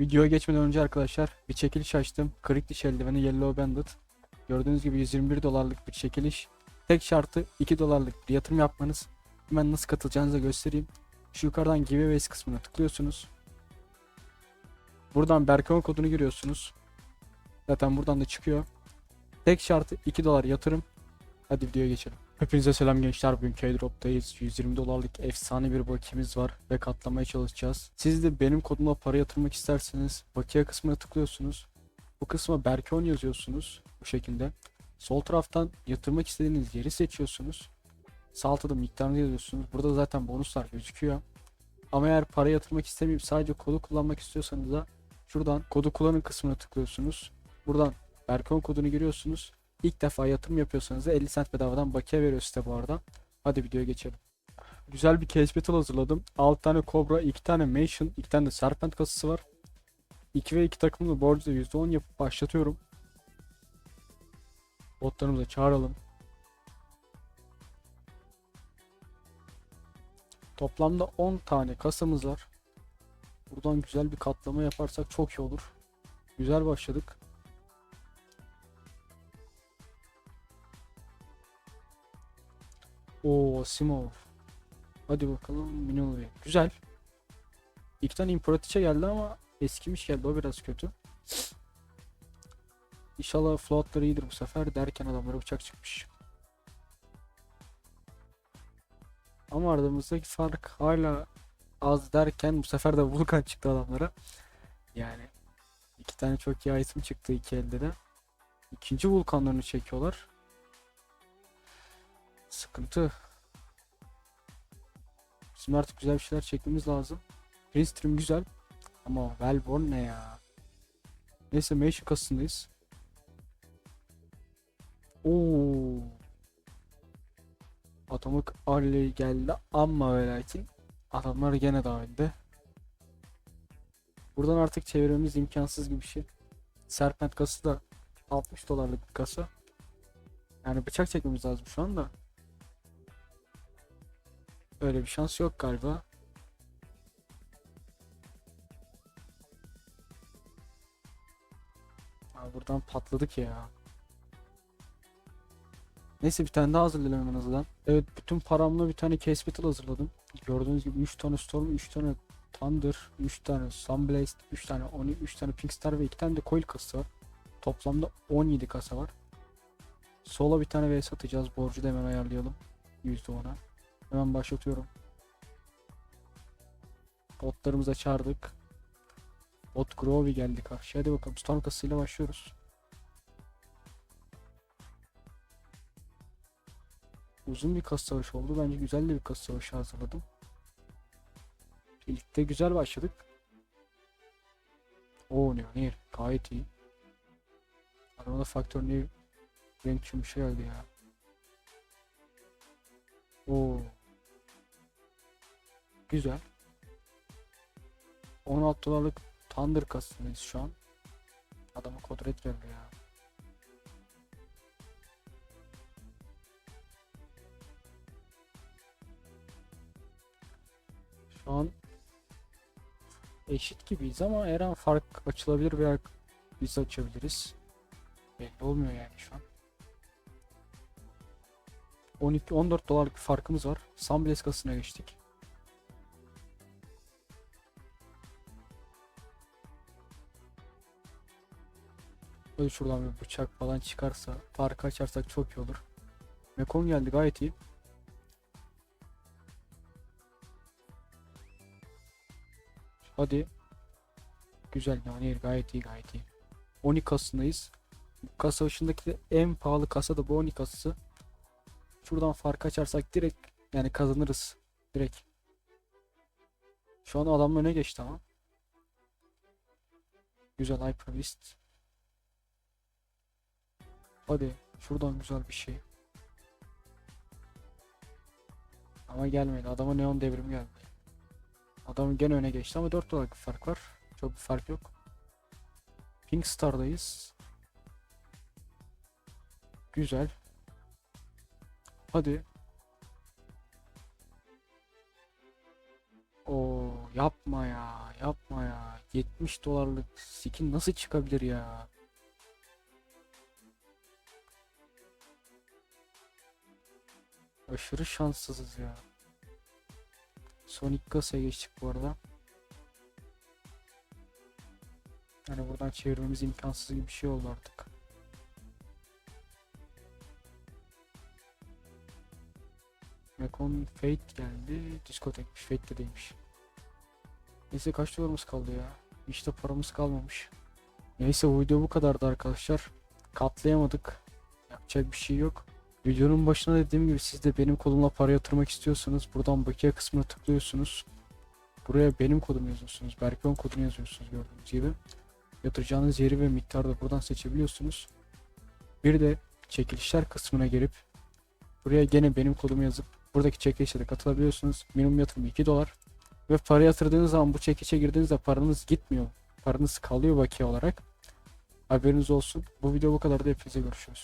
Videoya geçmeden önce arkadaşlar bir çekiliş açtım. Kırık diş eldiveni Yellow Bandit. Gördüğünüz gibi 121 dolarlık bir çekiliş. Tek şartı 2 dolarlık bir yatırım yapmanız. Hemen nasıl katılacağınızı göstereyim. Şu yukarıdan giveaways kısmına tıklıyorsunuz. Buradan Berkon kodunu giriyorsunuz. Zaten buradan da çıkıyor. Tek şartı 2 dolar yatırım. Hadi videoya geçelim. Hepinize selam gençler. Bugün K-Drop'tayız. 120 dolarlık efsane bir bakiyemiz var ve katlamaya çalışacağız. Siz de benim kodumla para yatırmak isterseniz bakiye kısmına tıklıyorsunuz. Bu kısma Berkon yazıyorsunuz bu şekilde. Sol taraftan yatırmak istediğiniz yeri seçiyorsunuz. Sağ altta da miktarını yazıyorsunuz. Burada zaten bonuslar gözüküyor. Ama eğer para yatırmak istemeyip sadece kodu kullanmak istiyorsanız da şuradan kodu kullanın kısmına tıklıyorsunuz. Buradan Berkon kodunu giriyorsunuz. İlk defa yatırım yapıyorsanız da 50 cent bedavadan bakiye veriyor size bu arada. Hadi videoya geçelim. Güzel bir case battle hazırladım. 6 tane Cobra, 2 tane Mansion, 2 tane de Serpent kasası var. 2 ve 2 takımlı borcu da %10 yapıp başlatıyorum. Botlarımıza çağıralım. Toplamda 10 tane kasamız var. Buradan güzel bir katlama yaparsak çok iyi olur. Güzel başladık. Oo Simov. Hadi bakalım Minovi. Güzel. İlk tane İmparatriçe geldi ama eskimiş geldi. O biraz kötü. İnşallah floatları iyidir bu sefer derken adamlara bıçak çıkmış. Ama aramızdaki fark hala az derken bu sefer de Vulkan çıktı adamlara. Yani iki tane çok iyi item çıktı iki elde de. İkinci vulkanlarını çekiyorlar. Sıkıntı. Bizim artık güzel bir şeyler çekmemiz lazım. Trim güzel. Ama Velborn ne ya? Neyse Mansion kasındayız. Oo. Atomic Alley geldi ama ve lakin adamlar gene dahilde. Buradan artık çevirmemiz imkansız gibi bir şey. Serpent kası da 60 dolarlık bir kasa. Yani bıçak çekmemiz lazım şu anda. Öyle bir şans yok galiba. Aa, buradan patladık ya. Neyse bir tane daha hazırlayalım en azından. Evet bütün paramla bir tane case battle hazırladım. Gördüğünüz gibi 3 tane storm, 3 tane thunder, 3 tane sunblast, 3 tane oni, 3 tane pink star ve 2 tane de coil kasası var. Toplamda 17 kasa var. Sola bir tane vs atacağız. Borcu da hemen ayarlayalım. %10'a. Hemen başlatıyorum. Botlarımıza çağırdık. Bot Groovy geldi karşıya. Hadi bakalım Storm kasasıyla başlıyoruz. Uzun bir kas savaşı oldu. Bence güzel bir kas savaşı hazırladım. İlk de güzel başladık. Oo Neonir gayet iyi. Adama da faktör ne renk bir şey geldi ya. Oo. Güzel. 16 dolarlık Thunder kasındayız şu an. Adama kodret geldi ya. Şu an eşit gibiyiz ama her an fark açılabilir veya biz açabiliriz. Belli olmuyor yani şu an. 12-14 dolarlık bir farkımız var. Sunblast kasasına geçtik. Böyle şuradan bir bıçak falan çıkarsa farkı açarsak çok iyi olur. Mekon geldi gayet iyi. Hadi. Güzel yani gayet iyi gayet iyi. 12 kasındayız. Kasa başındaki en pahalı kasa da bu 12 kasası. Şuradan fark açarsak direkt yani kazanırız. Direkt. Şu an adam öne geçti ama. Güzel Hyper Beast. Hadi şuradan güzel bir şey. Ama gelmedi. Adama neon devrim geldi. Adam gene öne geçti ama 4 dolarlık bir fark var. Çok bir fark yok. Pink Star'dayız. Güzel. Hadi. Oo yapma ya. yapma ya. 70 dolarlık skin nasıl çıkabilir ya? Aşırı şanssızız ya. Sonic kasaya geçtik bu arada. Yani buradan çevirmemiz imkansız gibi bir şey oldu artık. Mekon Fate geldi. Diskotekmiş. Fate de değilmiş. Neyse kaç dolarımız kaldı ya? Hiç de paramız kalmamış. Neyse bu video bu kadardı arkadaşlar. Katlayamadık. Yapacak bir şey yok. Videonun başına dediğim gibi siz de benim kodumla para yatırmak istiyorsanız buradan bakiye kısmına tıklıyorsunuz. Buraya benim kodumu yazıyorsunuz. Berkon kodunu yazıyorsunuz gördüğünüz gibi. Yatıracağınız yeri ve miktarı da buradan seçebiliyorsunuz. Bir de çekilişler kısmına gelip buraya gene benim kodumu yazıp buradaki çekilişlere katılabiliyorsunuz. Minimum yatırım 2 dolar. Ve para yatırdığınız zaman bu çekişe girdiğinizde paranız gitmiyor. Paranız kalıyor bakiye olarak. Haberiniz olsun. Bu video bu kadar da hepinize görüşürüz.